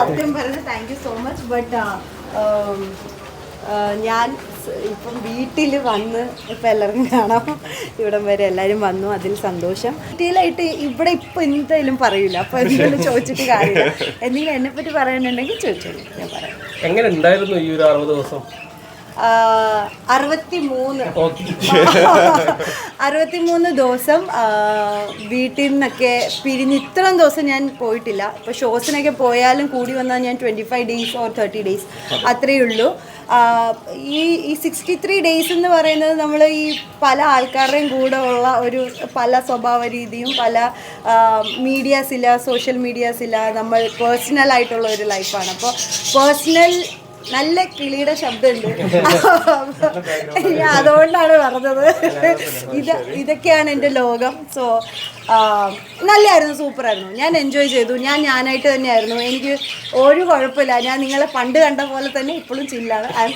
സത്യം പറഞ്ഞ thank you so much but ഞാൻ ഇപ്പം വീട്ടിൽ വന്ന് ഇപ്പം എല്ലാവർക്കും കാണാം. ഇവിടം വരെ എല്ലാവരും വന്നു. അതിൽ സന്തോഷം. ഡീറ്റെയിലായിട്ട് ഇവിടെ ഇപ്പം എന്തായാലും പറയില്ല അപ്പോൾ എന്തെങ്കിലും ചോദിച്ചിട്ട് കാര്യമില്ല. എന്തെങ്കിലും എന്നെപ്പറ്റി പറയാനുണ്ടെങ്കിൽ ചോദിച്ചോളൂ. ഞാൻ പറയാം. എങ്ങനെ ഉണ്ടായിരുന്നു ഈ ഒരു അറുപത് ദിവസം? അറുപത്തി മൂന്ന് അറുപത്തി മൂന്ന് ദിവസം വീട്ടിൽ നിന്നൊക്കെ പിരിഞ്ഞ് ഇത്രയും ദിവസം ഞാൻ പോയിട്ടില്ല. ഇപ്പോൾ ഷോസിനൊക്കെ പോയാലും കൂടി വന്നാൽ ഞാൻ twenty five days or thirty days അത്രയേ ഉള്ളൂ. ഈ ഈ സിക്സ്റ്റി ത്രീ ഡേയ്സ് എന്ന് പറയുന്നത് നമ്മൾ ഈ പല ആൾക്കാരുടെയും കൂടെ ഉള്ള ഒരു പല സ്വഭാവ രീതിയും പല മീഡിയാസില്ല സോഷ്യൽ മീഡിയാസില്ല നമ്മൾ പേഴ്സണൽ ആയിട്ടുള്ള ഒരു ലൈഫാണ് അപ്പോൾ പേഴ്സണൽ നല്ല കിളിയുടെ ശബ്ദമുണ്ട്. അതുകൊണ്ടാണ് പറഞ്ഞത്. ഇത് ഇതൊക്കെയാണ് എന്റെ ലോകം. സോ നല്ലതായിരുന്നു സൂപ്പറായിരുന്നു. ഞാൻ എൻജോയ് ചെയ്തു. ഞാൻ ഞാനായിട്ട് തന്നെയായിരുന്നു. എനിക്ക് ഒരു കുഴപ്പമില്ല. ഞാൻ നിങ്ങളെ പണ്ട് കണ്ട പോലെ തന്നെ ഇപ്പോഴും ചില്ലാണ്. I'm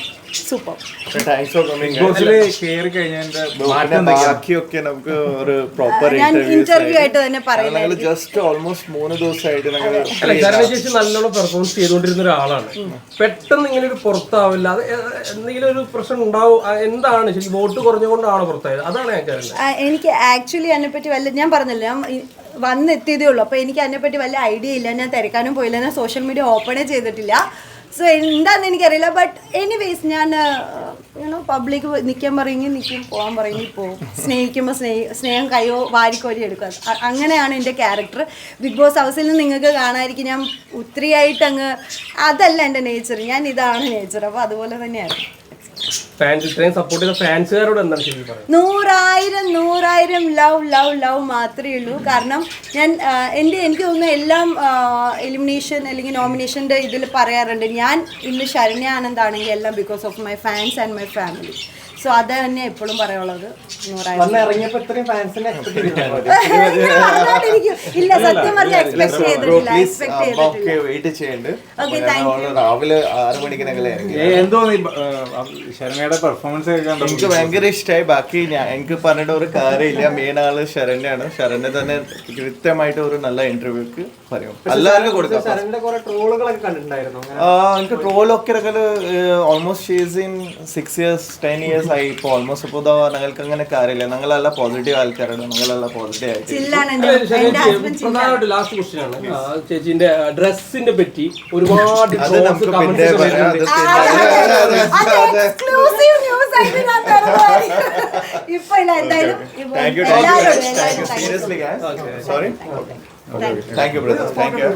super. ബാക്കിയൊക്കെ നമുക്ക് ഒരു പ്രോപ്പർ ഞാൻ ഇന്റർവ്യൂ ആയിട്ട് തന്നെ പറയുന്നത് ജസ്റ്റ് ഓൾമോസ്റ്റ് മൂന്ന് ദിവസമായിട്ട് ചേച്ചി നല്ലോണം പെർഫോമൻസ് ചെയ്തുകൊണ്ടിരുന്ന ഒരാളാണ്. പെട്ടെന്ന് ഇങ്ങനെ ഒരു പുറത്താവില്ല. അത് എന്തെങ്കിലും ഒരു പ്രശ്നം ഉണ്ടാവും. എന്താണ്? വോട്ട് കുറഞ്ഞുകൊണ്ടാണ് പുറത്തായത്? അതാണ് ഞാൻ കരുതുന്നത് എനിക്ക് ആക്ച്വലി അതിനെപ്പറ്റി വല്ല ഞാൻ പറഞ്ഞല്ലോ ഞാൻ ഈ വന്നെത്തിയതേ ഉള്ളൂ. അപ്പോൾ എനിക്ക് അതിനെപ്പറ്റി വല്ല ഐഡിയ ഇല്ല. ഞാൻ തിരക്കാനും പോയില്ല. ഞാൻ സോഷ്യൽ മീഡിയ ഓപ്പണേ ചെയ്തിട്ടില്ല. സോ എന്താണെന്ന് എനിക്കറിയില്ല. ബട്ട് എനിവേസ് ഞാൻ യൂണോ പബ്ലിക് നിൽക്കാൻ പറയുമെങ്കിൽ നിൽക്കും പോകാൻ പറയുമെങ്കിൽ പോകും സ്നേഹിക്കുമ്പോൾ സ്നേഹി സ്നേഹം കയ്യോ വാരിക്കോരി എടുക്കുക അങ്ങനെയാണ് എന്റെ ക്യാരക്ടർ ബിഗ് ബോസ് ഹൗസിൽ നിന്ന് നിങ്ങൾക്ക് കാണാതിരിക്കും. ഞാൻ ഒത്തിരിയായിട്ട് അങ്ങ് അതല്ല എന്റെ നേച്ചർ ഞാൻ ഇതാണ് നേച്ചർ അപ്പോൾ അതുപോലെ തന്നെയാണ് ഫാൻസ് ഇത്രയും സപ്പോർട്ട് ചെയ്ത ഫാൻസുകാരോട് എന്താണ് പറയുന്നത്? നൂറായിരം നൂറായിരം ലവ് ലവ് ലവ് മാത്രമേ ഉള്ളൂ. കാരണം ഞാൻ എന്റെ എനിക്ക് തോന്നുന്നു എല്ലാം എലിമിനേഷൻ അല്ലെങ്കിൽ നോമിനേഷന്റെ ഇതിൽ പറയാറുണ്ട്. ഞാൻ ഇന്ന് ശരണ്യ ആനന്ദാണെങ്കിൽ എല്ലാം because of my fans and my family so അത് തന്നെ എപ്പോഴും പറഞ്ഞോണ്ടിരിക്കും. ഇല്ല സത്യം എക്സ്പെക്ട് ചെയ്തിട്ടില്ല എക്സ്പെക്ട് ചെയ്തിട്ടില്ല. രാവിലെ ആറ് എന്ത് ശരണയുടെ പെർഫോമൻസ്? എനിക്ക് ഭയങ്കര ഇഷ്ടമായി ബാക്കി ഞാൻ എനിക്ക് പറഞ്ഞിട്ട് ഒരു കാര്യമില്ല. മെയിൻ ആൾ ശരണ്യാണ്. ശരണ്യ തന്നെ കൃത്യമായിട്ട് ഒരു നല്ല ഇന്റർവ്യൂക്ക് പറയും. എല്ലാവർക്കും കൊടുക്കാം എനിക്ക് ട്രോളൊക്കെ almost she's in six years ten years ആയി ഇപ്പൊ ഓൾമോസ്റ്റ് ഇപ്പൊ ഇതാ ഞങ്ങൾക്ക് അങ്ങനെ കാര്യമില്ല. ഞങ്ങളെല്ല പോസിറ്റീവ് ആൾക്കാരാണ്. ഞങ്ങളെല്ലാം പോസിറ്റീവ് പ്രധാനമായിട്ട് ലാസ്റ്റ് ക്വസ്റ്റ്യൻ ആണ്. ചേച്ചിന്റെ ഡ്രസ്സിന്റെ പറ്റി ഒരുപാട്. ഇപ്പൊ ഇല്ല എന്തായാലും sorry thank you brother thank you